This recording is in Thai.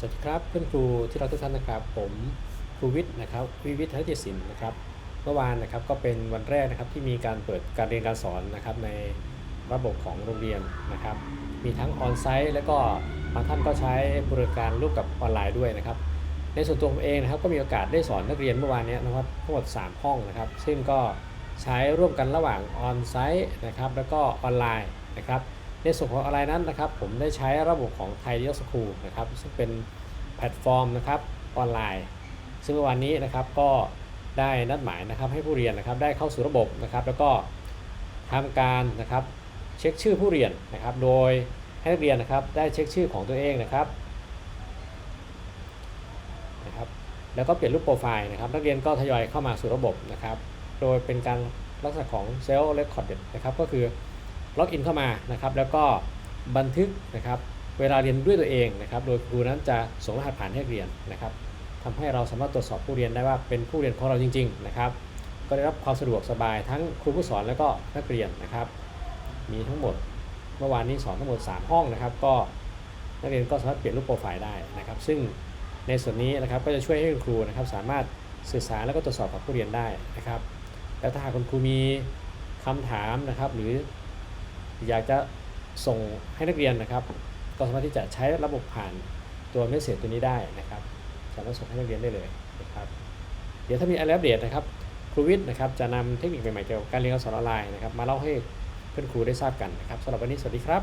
สวัสดีครับเพื่อนครูที่เราทุกท่านนะครับ ผมครูวิทย์นะครับวิวิทย์ทัศนศิลป์นะครับเมื่อวานนะครับก็เป็นวันแรกนะครับที่มีการเปิดการเรียนการสอนนะครับในระบบของโรงเรียนนะครับ มีทั้งออนไซต์แล้วก็บางท่านก็ใช้บริการร่วมกับออนไลน์ด้วยนะครับ ในส่วนตัวผมเองนะครับก็มีโอกาสได้สอนนักเรียนเมื่อวานนี้นะครับทั้งหมด 3 ห้องนะครับ ซึ่งก็ใช้ร่วมกันระหว่างออนไซต์นะครับแล้วก็ออนไลน์นะครับ ในส่วนของอะไรนั้นนะครับ ผมได้ใช้ระบบของไทยเดียสคูลนะครับ ซึ่งเป็นแพลตฟอร์มนะครับออนไลน์ ซึ่งเมื่อวานนี้นะครับก็ได้นัดหมายนะครับให้ผู้เรียนนะครับได้เข้าสู่ระบบนะครับ แล้วก็ทำการนะครับเช็คชื่อผู้เรียนนะครับ โดยให้นักเรียนนะครับได้เช็คชื่อของตัวเองนะครับนะครับแล้วก็เปลี่ยนรูปโปรไฟล์นะครับ นักเรียนก็ทยอยเข้ามาสู่ระบบนะครับ โดยเป็นการลักษณะของเซลล์เรคคอร์ดนะครับก็คือ ล็อกอินเข้ามานะครับ แล้วก็บันทึกนะครับเวลาเรียนด้วยตัวเองนะครับ โดยครูนั้นจะส่งรหัสผ่านให้เรียนนะครับทำให้เราสามารถตรวจสอบผู้เรียนได้ว่าเป็นผู้เรียนของเราจริง ๆ นะครับ ก็ได้รับความสะดวกสบายทั้งครูผู้สอนแล้วก็นักเรียนนะครับ มีทั้งหมดเมื่อวานนี้สอนทั้งหมด 3 ห้องนะครับ ก็นักเรียนก็สามารถเปลี่ยนรูปโปรไฟล์ได้นะครับ ซึ่งในส่วนนี้นะครับก็จะช่วยให้คุณครูนะครับสามารถสื่อสารแล้วก็ตรวจสอบกับผู้เรียนได้นะครับ แล้วถ้าหากคุณครูมีคำถามนะครับ หรือ อยากจะส่งให้นักเรียนนะครับ ก็สามารถที่จะใช้ระบบผ่านตัวเมสเซจตัวนี้ได้นะครับ สามารถส่งให้นักเรียนได้เลยนะครับ เดี๋ยวถ้ามีอะไรอัปเดตนะครับ ครูวิทย์นะครับจะนำเทคนิคใหม่ๆเกี่ยวกับการเรียนการสอนออนไลน์นะครับมาเล่าให้เพื่อนครูได้ทราบกันนะครับสำหรับวันนี้สวัสดีครับ